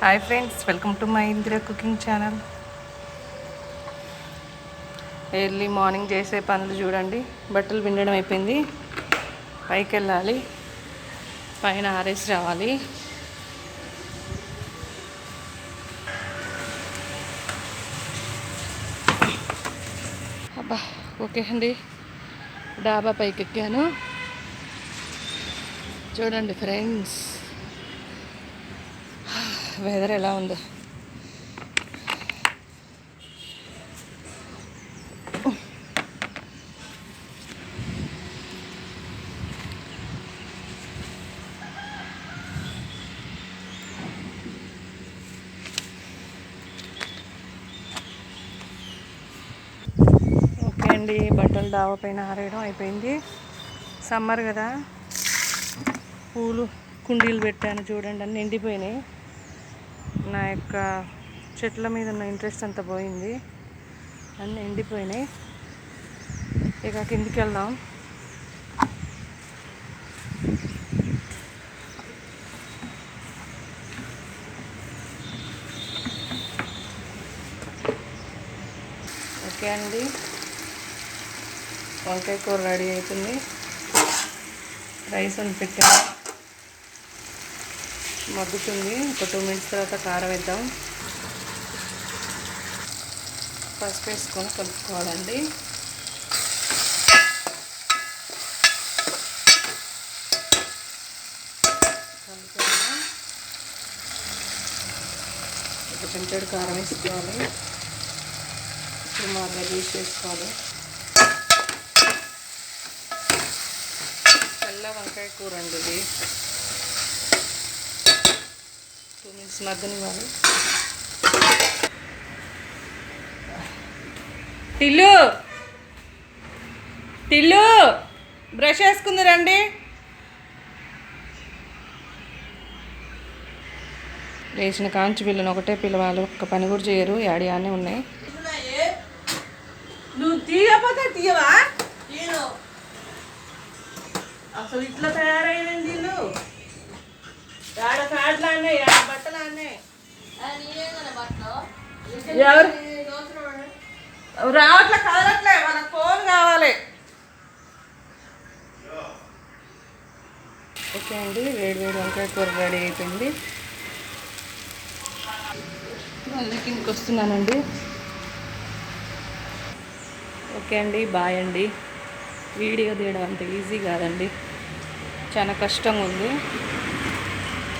Hi friends welcome to my Indira cooking channel early morning చేసే పనులు చూడండి. బట్టలు పిండడం అయిపోయింది. పైకి వెళ్ళాలి. పైన ఆరేసి రావాలి. అబ్బా ఓకే అండి. డాబా పైకి ఎక్కాను చూడండి ఫ్రెండ్స్ వెదర్ ఎలా ఉందో. ఓకే అండి బట్టలు డాబా పైన ఆరేయడం అయిపోయింది. సమ్మర్ కదా. పూలు కుండీలు పెట్టాను చూడండి అన్నీ ఎండిపోయినాయి. నా యొక్క చెట్ల మీద ఉన్న ఇంట్రెస్ట్ అంతా పోయింది. అన్నీ ఎండిపోయినాయి. ఇక కిందికి వెళ్దాం. ఓకే అండి. వంకాయ కూర రెడీ అవుతుంది రైస్ వండి పెట్టాను. మగ్గుతుంది. ఒక టూ మినిట్స్ తర్వాత కారం వేద్దాం. పసుపు వేసుకొని కలుపుకోవాలండి. కలుపుకోవాలి ఒక చెంచాడు కారం వేసుకోవాలి. సుమారుగా తీసి వేసుకోవాలి. తెల్ల వంకాయ కూర అండి ఇది టూ మినిట్స్ మగ్గనివ్వాలి టిల్లు! టిల్లు! బ్రష్ వేసుకుంది రండి. లేచిన కాంచి పిల్లని ఒకటే పిల్లవాళ్ళు ఒక్క పని కూడా చేయరు యాడి ఆనే ఉన్నాయి. నువ్వు తీయకపోతే తీయవా? అసలు ఇట్లా తయారైంది ఇల్లు ఎవరు? రావట్లే కదలట్లే వాళ్ళకి ఫోన్ కావాలి. ఓకే అండి వేడి వేడి వంకాయ కూర రెడీ అయిపోయింది. మళ్ళీ కిందకి వస్తున్నానండి. ఓకే అండి బాయ్ అండి. వీడియో తీయడం అంత ఈజీ కాదండి. చాలా కష్టంగా ఉంది.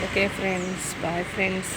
Okay friends bye friends.